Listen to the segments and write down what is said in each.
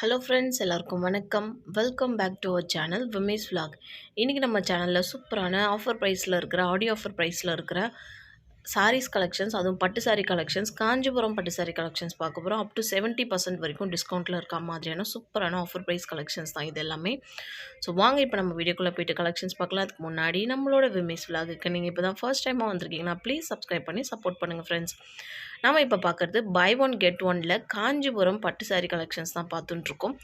Hello friends எல்லாருக்கும் வணக்கம். Welcome back to our channel Vimes vlog இன்றைக்கி நம்ம சேனலில் சூப்பரான ஆஃபர் ப்ரைஸில் இருக்கிற ஆடியோ ஆஃபர் ப்ரைஸில் இருக்கிற சாரீஸ் கலெக்ஷன்ஸ் அதுவும் பட்டு சாரீ கலெக்ஷன்ஸ் காஞ்சிபுரம் பட்டு சாரீ கலெக்ஷன்ஸ் பார்க்க போகிறோம் அப் டு செவன்ட்டி பர்சன்ட் வரைக்கும் டிஸ்கவுண்ட்டில் இருக்க மாதிரியான சூப்பரான ஆஃபர் ப்ரைஸ் கலெக்ஷன்ஸ் தான் இது எல்லாமே. ஸோ வாங்க இப்போ நம்ம வீடியோக்குள்ளே போயிட்டு கலெக்ஷன்ஸ் பார்க்கலாம். அதுக்கு முன்னாடி நம்மளோட விமேஸ் விலாகுக்கு நீங்கள் இப்போ தான் ஃபர்ஸ்ட் டைமாக வந்திருக்கீங்கன்னா ப்ளீஸ் சப்ஸ்கிரைப் பண்ணி சப்போர்ட் பண்ணுங்கள் ஃப்ரெண்ட்ஸ் நம்ம இப்போ பார்க்குறது பை ஒன் கெட் ஒனில் காஞ்சிபுரம் பட்டு சாரீ கலெக்ஷன்ஸ் தான் பார்த்துட்டுருக்கோம்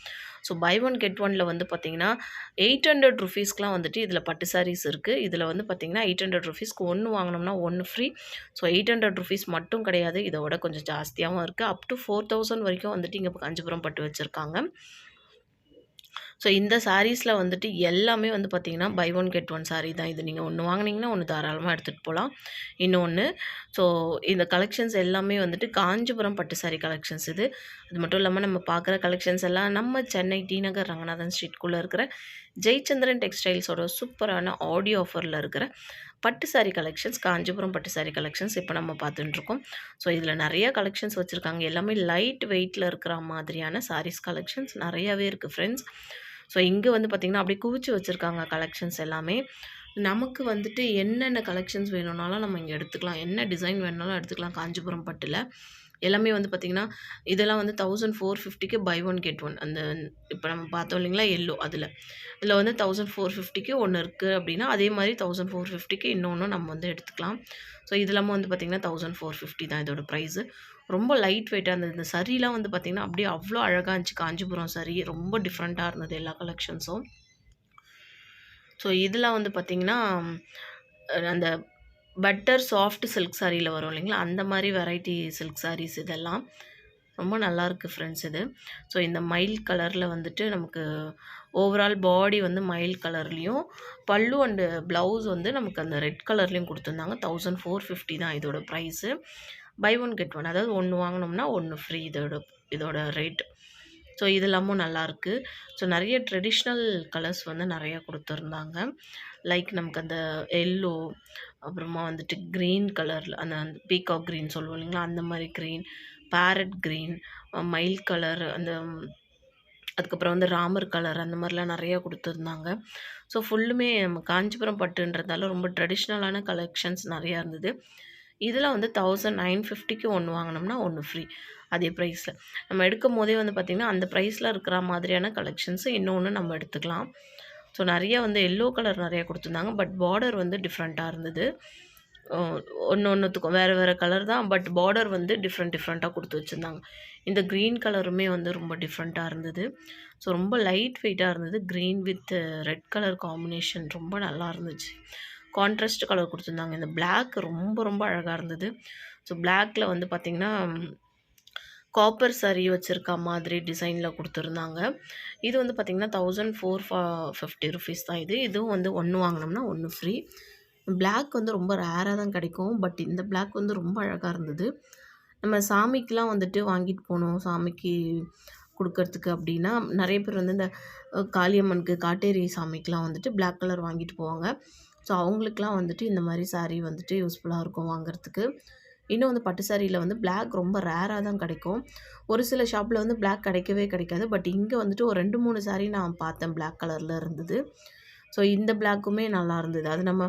ஸோ பை ஒன் கெட் ஒனில் வந்து பார்த்தீங்கன்னா எயிட் ஹண்ட்ரட் ருபீஸ்க்குலாம் வந்துட்டு இதில் பட்டு சாரீஸ் இருக்குது இதில் வந்து பார்த்தீங்கன்னா எயிட் ஹண்ட்ரட் ருபீஸ்க்கு ஒன்று வாங்கினோம்னா ஒன்று free so eight hundred rupees மட்டும் கிடையாது. இதோட கொஞ்சம் ஜாஸ்தியாகவும் இருக்குது அப் டு ஃபோர் தௌசண்ட் வரைக்கும் வந்துட்டு இங்கே காஞ்சிபுரம் பட்டு வச்சுருக்காங்க. ஸோ இந்த சாரீஸில் வந்துட்டு எல்லாமே வந்து பார்த்திங்கன்னா buy one get one sari தான் இது. நீங்கள் ஒன்று வாங்கினீங்கன்னா ஒன்று தாராளமாக எடுத்துகிட்டு போகலாம் இன்னொன்று ஸோ இந்த கலெக்ஷன்ஸ் எல்லாமே வந்துட்டு காஞ்சிபுரம் பட்டு சாரீ கலெக்ஷன்ஸ் இது. அது மட்டும் இல்லாமல் நம்ம பார்க்குற கலெக்ஷன்ஸ் எல்லாம் நம்ம சென்னை டி நகர் ரங்கநாதன் ஸ்ட்ரீட்குள்ளே இருக்கிற ஜெயச்சந்திரன் டெக்ஸ்டைல்ஸோட சூப்பரான ஆடியோ ஆஃபரில் இருக்கிற பட்டு சாரீ கலெக்ஷன்ஸ் காஞ்சிபுரம் பட்டு சாரீ கலெக்ஷன்ஸ் இப்போ நம்ம பார்த்துட்டுருக்கோம் ஸோ இதில் நிறைய கலெக்ஷன்ஸ் வச்சுருக்காங்க. எல்லாமே லைட் வெயிட்டில் இருக்கிற மாதிரியான சாரீஸ் கலெக்ஷன்ஸ் நிறையாவே இருக்குது ஃப்ரெண்ட்ஸ் ஸோ இங்கே வந்து பார்த்திங்கன்னா அப்படியே குவிச்சு வச்சுருக்காங்க கலெக்ஷன்ஸ் எல்லாமே. நமக்கு வந்துட்டு என்னென்ன கலெக்ஷன்ஸ் வேணும்னாலும் நம்ம இங்கே எடுத்துக்கலாம். என்ன டிசைன் வேணுனாலும் எடுத்துக்கலாம். காஞ்சிபுரம் பட்டில். எல்லாமே வந்து பார்த்திங்கன்னா இதெல்லாம் வந்து தௌசண்ட் ஃபோர் ஃபிஃப்டிக்கு பை ஒன் கெட் ஒன் அந்த இப்போ நம்ம பார்த்தோம் இல்லைங்களா எல்லோ அதில். இதில் வந்து தௌசண்ட் ஃபோர் ஃபிஃப்டிக்கு ஒன்று இருக்குது அப்படின்னா அதே மாதிரி தௌசண்ட் ஃபோர் ஃபிஃப்டிக்கு இன்னொன்று நம்ம வந்து எடுத்துக்கலாம். ஸோ இது இல்லாமல் வந்து பார்த்திங்கன்னா தௌசண்ட் ஃபோர் ஃபிஃப்டி தான் இதோட ப்ரைஸு ரொம்ப லைட் வெயிட்டாக இருந்தது. இந்த சரிலாம் வந்து பார்த்திங்கன்னா அப்படியே அவ்வளோ அழகாக இருந்துச்சு. காஞ்சிபுரம் சரி ரொம்ப டிஃப்ரெண்ட்டாக இருந்தது எல்லா கலெக்ஷன்ஸும் ஸோ இதில் வந்து பார்த்திங்கன்னா அந்த பட்டர் சாஃப்ட் சில்க் சாரியில் வரும் இல்லைங்களா? அந்த மாதிரி வெரைட்டி சில்க் சாரீஸ் இதெல்லாம். ரொம்ப நல்லாயிருக்கு ஃப்ரெண்ட்ஸ் இது. ஸோ இந்த மயில் கலரில் வந்துட்டு நமக்கு ஓவரால் பாடி வந்து மயில் கலர்லேயும் பல்லு அண்டு ப்ளவுஸ் வந்து நமக்கு அந்த ரெட் கலர்லேயும் கொடுத்துருந்தாங்க. தௌசண்ட் ஃபோர் ஃபிஃப்டி தான் இதோட price buy one get one அதாவது ஒன்று வாங்கினோம்னா ஒன்று ஃப்ரீ இதோட இதோட ரேட் ஸோ இது இல்லாமல் நல்லாயிருக்கு ஸோ நிறைய ட்ரெடிஷ்னல் கலர்ஸ் வந்து நிறையா கொடுத்துருந்தாங்க. லைக் நமக்கு அந்த எல்லோ அப்புறமா வந்துட்டு க்ரீன் கலரில் அந்த பீகாக் க்ரீன் சொல்லுவோம் இல்லைங்களா? அந்த மாதிரி க்ரீன் பேரட் க்ரீன் மயில் கலர் அந்த அதுக்கப்புறம் வந்து ராமர் கலர் அந்த மாதிரிலாம் நிறையா கொடுத்துருந்தாங்க. ஸோ ஃபுல்லுமே நம்ம காஞ்சிபுரம் பட்டுன்றதால ரொம்ப ட்ரெடிஷ்னலான கலெக்ஷன்ஸ் நிறையா இருந்தது. இதில் வந்து தௌசண்ட் நைன் ஃபிஃப்டிக்கு ஒன்று வாங்கினோம்னா ஒன்று ஃப்ரீ அதே ப்ரைஸில் நம்ம எடுக்கும் போதே வந்து பார்த்திங்கன்னா அந்த ப்ரைஸில் இருக்கிற மாதிரியான கலெக்ஷன்ஸு இன்னொன்று நம்ம எடுத்துக்கலாம். ஸோ நிறைய வந்து எல்லோ கலர் நிறைய கொடுத்துருந்தாங்க பட் பார்டர் வந்து டிஃப்ரெண்ட்டாக இருந்தது. ஒன்று ஒன்றுத்துக்கும் வேறு வேறு கலர் தான் பட் பார்டர் வந்து டிஃப்ரெண்ட் டிஃப்ரெண்ட்டாக கொடுத்து வச்சுருந்தாங்க. இந்த க்ரீன் கலருமே வந்து ரொம்ப டிஃப்ரெண்ட்டாக இருந்தது. ஸோ ரொம்ப லைட் வெயிட்டாக இருந்தது. Green with red colour combination ரொம்ப நல்லா இருந்துச்சு. கான்ட்ராஸ்ட் கலர் கொடுத்துருந்தாங்க. இந்த பிளாக் ரொம்ப ரொம்ப அழகாக இருந்தது. ஸோ பிளாக்கில் வந்து பார்த்திங்கன்னா காப்பர் சரி வச்சுருக்க மாதிரி டிசைனில் கொடுத்துருந்தாங்க. இது வந்து பார்த்திங்கன்னா தௌசண்ட் ஃபோர் ஃபா ஃபிஃப்டி ருபீஸ் தான் இது. இதுவும் வந்து ஒன்று வாங்கினோம்னா ஒன்று ஃப்ரீ பிளாக் வந்து ரொம்ப ரேராக தான் கிடைக்கும். பட் இந்த பிளாக் வந்து ரொம்ப அழகாக இருந்தது. நம்ம சாமிக்கெலாம் வந்துட்டு வாங்கிட்டு போனோம் சாமிக்கு கொடுக்கறதுக்கு அப்படின்னா நிறைய பேர் வந்து இந்த காளியம்மனுக்கு காட்டேரி சாமிக்கெலாம் வந்துட்டு பிளாக் கலர் வாங்கிட்டு போவாங்க. ஸோ அவங்களுக்குலாம் வந்துட்டு இந்த மாதிரி சாரீ வந்துட்டு யூஸ்ஃபுல்லாக இருக்கும் வாங்குறதுக்கு. இன்னும் வந்து பட்டு சாரியில் வந்து பிளாக் ரொம்ப ரேராக தான் கிடைக்கும். ஒரு சில ஷாப்பில் வந்து பிளாக் கிடைக்கவே கிடைக்காது. பட் இங்கே வந்துட்டு ஒரு ரெண்டு மூணு சாரீ நான் பார்த்தேன் பிளாக் கலரில் இருந்தது. ஸோ இந்த பிளாக்குமே நல்லா இருந்தது. அது நம்ம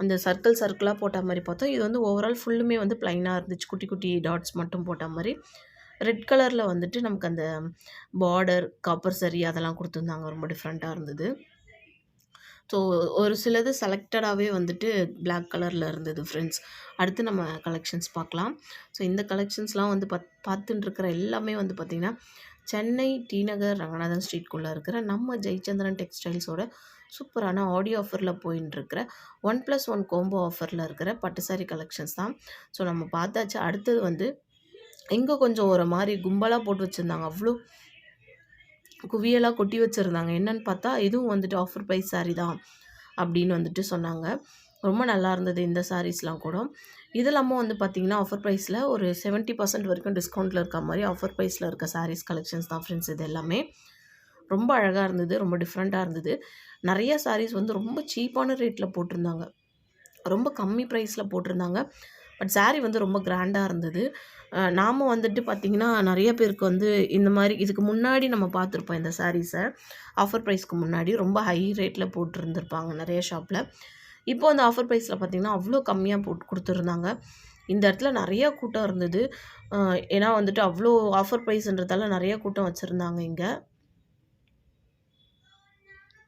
அந்த சர்க்கிள் சர்க்கிளாக போட்ட மாதிரி பார்த்தோம். இது வந்து ஓவரால் ஃபுல்லுமே வந்து ப்ளைனாக இருந்துச்சு. குட்டி குட்டி டாட்ஸ் மட்டும் போட்ட மாதிரி. ரெட் கலரில் வந்துட்டு நமக்கு அந்த பார்டர் காப்பர் சரி அதெல்லாம் கொடுத்துருந்தாங்க. ரொம்ப டிஃப்ரெண்ட்டாக இருந்தது. ஸோ ஒரு சிலது செலக்டடாகவே வந்துட்டு பிளாக் கலரில் இருந்தது ஃப்ரெண்ட்ஸ் அடுத்து நம்ம கலெக்ஷன்ஸ் பார்க்கலாம். ஸோ இந்த கலெக்ஷன்ஸ்லாம் வந்து பத் பார்த்துட்டுருக்கிற எல்லாமே வந்து பார்த்திங்கன்னா சென்னை டி நகர் ரங்கநாதன் ஸ்ட்ரீட்குள்ளே இருக்கிற நம்ம ஜெயச்சந்திரன் டெக்ஸ்டைல்ஸோட சூப்பரான ஆடியோ ஆஃபரில் போயின்ட்டுருக்கிற ஒன் ப்ளஸ் ஒன் கோம்போ ஆஃபரில் இருக்கிற பட்டு கலெக்ஷன்ஸ் தான். ஸோ நம்ம பார்த்தாச்சு. அடுத்தது வந்து இங்கே கொஞ்சம் ஒரு மாதிரி கும்பலாக போட்டு வச்சுருந்தாங்க. அவ்வளோ குவியலாக கொட்டி வச்சுருந்தாங்க. என்னன்னு பார்த்தா இதுவும் வந்துட்டு ஆஃபர் ப்ரைஸ் சாரீ தான் அப்படின்னு வந்துட்டு சொன்னாங்க. ரொம்ப நல்லா இருந்தது இந்த சாரீஸ்லாம் கூட. இது இல்லாமல் வந்து பார்த்திங்கன்னா ஆஃபர் ப்ரைஸில் ஒரு செவன்ட்டி பர்சன்ட் வரைக்கும் டிஸ்கவுண்ட்டில் இருக்க மாதிரி ஆஃபர் ப்ரைஸில் இருக்க சாரீஸ் கலெக்ஷன்ஸ் தான் ஃப்ரெண்ட்ஸ் இது எல்லாமே. ரொம்ப அழகாக இருந்தது ரொம்ப டிஃப்ரெண்ட்டாக இருந்தது. நிறைய சாரீஸ் வந்து ரொம்ப சீப்பான ரேட்டில் போட்டிருந்தாங்க. ரொம்ப கம்மி ப்ரைஸில் போட்டிருந்தாங்க. பட் saree வந்து ரொம்ப கிராண்டாக இருந்தது. நாம் நாம வந்துட்டு பார்த்திங்கன்னா நிறைய பேருக்கு வந்து இந்த மாதிரி இதுக்கு முன்னாடி நம்ம பார்த்துருப்போம் இந்த சாரீஸை ஆஃபர் ப்ரைஸ்க்கு முன்னாடி ரொம்ப ஹை ரேட்டில் போட்டிருந்துருப்பாங்க நிறைய ஷாப்பில் இப்போ அந்த ஆஃபர் ப்ரைஸில் பார்த்திங்கன்னா அவ்வளோ கம்மியாக போட்டு கொடுத்துருந்தாங்க. இந்த இடத்துல நிறைய கூட்டம் இருந்தது. ஏன்னா வந்துட்டு அவ்வளோ ஆஃபர் ப்ரைஸ்ன்றதால நிறைய கூட்டம் வச்சுருந்தாங்க இங்கே.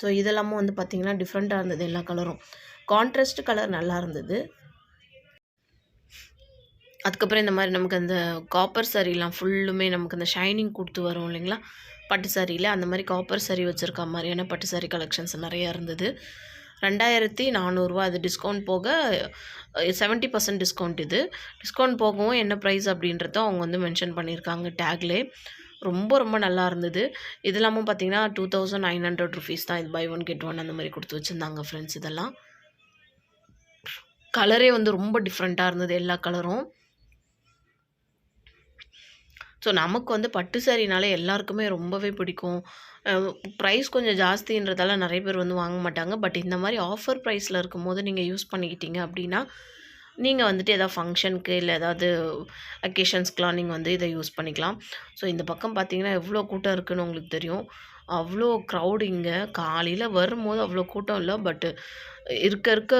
ஸோ இதெல்லாமும் வந்து பார்த்திங்கன்னா டிஃப்ரெண்ட்டாக இருந்தது எல்லா கலரும் கான்ட்ராஸ்ட் கலர் நல்லா இருந்தது. அதுக்கப்புறம் இந்த மாதிரி நமக்கு அந்த காப்பர் சாரீலாம் ஃபுல்லுமே நமக்கு அந்த ஷைனிங் கொடுத்து வரும் இல்லைங்களா? பட்டு சாரியில் அந்த மாதிரி காப்பர் சாரி வச்சுருக்க மாதிரியான பட்டு சாரி கலெக்ஷன்ஸ் நிறையா இருந்தது. ரெண்டாயிரத்தி நானூறுரூவா அது டிஸ்கவுண்ட் போக செவன்ட்டி பர்சன்ட் டிஸ்கவுண்ட் இது. டிஸ்கவுண்ட் போகவும் என்ன ப்ரைஸ் அப்படின்றத அவங்க வந்து மென்ஷன் பண்ணியிருக்காங்க டேக்லே ரொம்ப ரொம்ப நல்லா இருந்தது. இது இல்லாமல் பார்த்தீங்கன்னா two thousand nine hundred rupees தான் இது பை ஒன் கெட் ஒன் அந்த மாதிரி கொடுத்து வச்சுருந்தாங்க ஃப்ரெண்ட்ஸ் இதெல்லாம். கலரே வந்து ரொம்ப டிஃப்ரெண்ட்டாக இருந்தது எல்லா கலரும் ஸோ நமக்கு வந்து பட்டு சாரினாலே எல்லாருக்குமே ரொம்பவே பிடிக்கும். ப்ரைஸ் கொஞ்சம் ஜாஸ்தின்றதால நிறைய பேர் வந்து வாங்க மாட்டாங்க. பட் இந்த மாதிரி ஆஃபர் ப்ரைஸில் இருக்கும்போது நீங்கள் யூஸ் பண்ணிக்கிட்டீங்க அப்படின்னா நீங்கள் வந்துட்டு ஏதாவது ஃபங்க்ஷனுக்கு இல்லை ஏதாவது அக்கேஷன்ஸ்க்கெலாம் நீங்கள் வந்து இதை யூஸ் பண்ணிக்கலாம். ஸோ இந்த பக்கம் பார்த்தீங்கன்னா எவ்வளோ கூட்டம் இருக்குதுன்னு உங்களுக்கு தெரியும். அவ்வளோ க்ரௌடு இங்கே காலையில் வரும்போது அவ்வளோ கூட்டம் இல்லை. பட்டு இருக்க இருக்க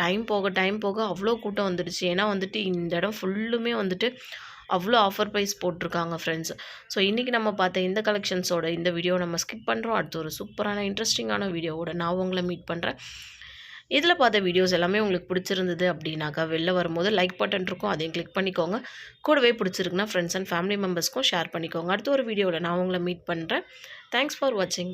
டைம் போக டைம் போக அவ்வளோ கூட்டம் வந்துடுச்சு. ஏன்னா வந்துட்டு இந்த இடம் ஃபுல்லுமே வந்துட்டு அவ்வளோ ஆஃபர் ப்ரைஸ் போட்டிருக்காங்க ஃப்ரெண்ட்ஸ். ஸோ இன்றைக்கி நம்ம பார்த்த இந்த கலெக்ஷன்ஸோட இந்த வீடியோ நம்ம ஸ்கிப் பண்ணுறோம் அடுத்து ஒரு சூப்பரான இன்ட்ரெஸ்டிங்கான வீடியோவோட நான் உங்களை மீட் பண்ணுறேன் இதில் பார்த்த வீடியோஸ் எல்லாமே உங்களுக்கு பிடிச்சிருந்தது அப்படின்னாக்கா வெளில வரும்போது லைக் பட்டன் இருக்கும். அதையும் கிளிக் பண்ணிக்கோங்க. கூடவே பிடிச்சிருக்குன்னா ஃப்ரெண்ட்ஸ் அண்ட் ஃபேமிலி மெம்பர்ஸ்க்கும் ஷேர் பண்ணிக்கோங்க. அடுத்த ஒரு வீடியோவில் நான் உங்களை மீட் பண்ணுறேன் தேங்க்ஸ் ஃபார் வாட்சிங்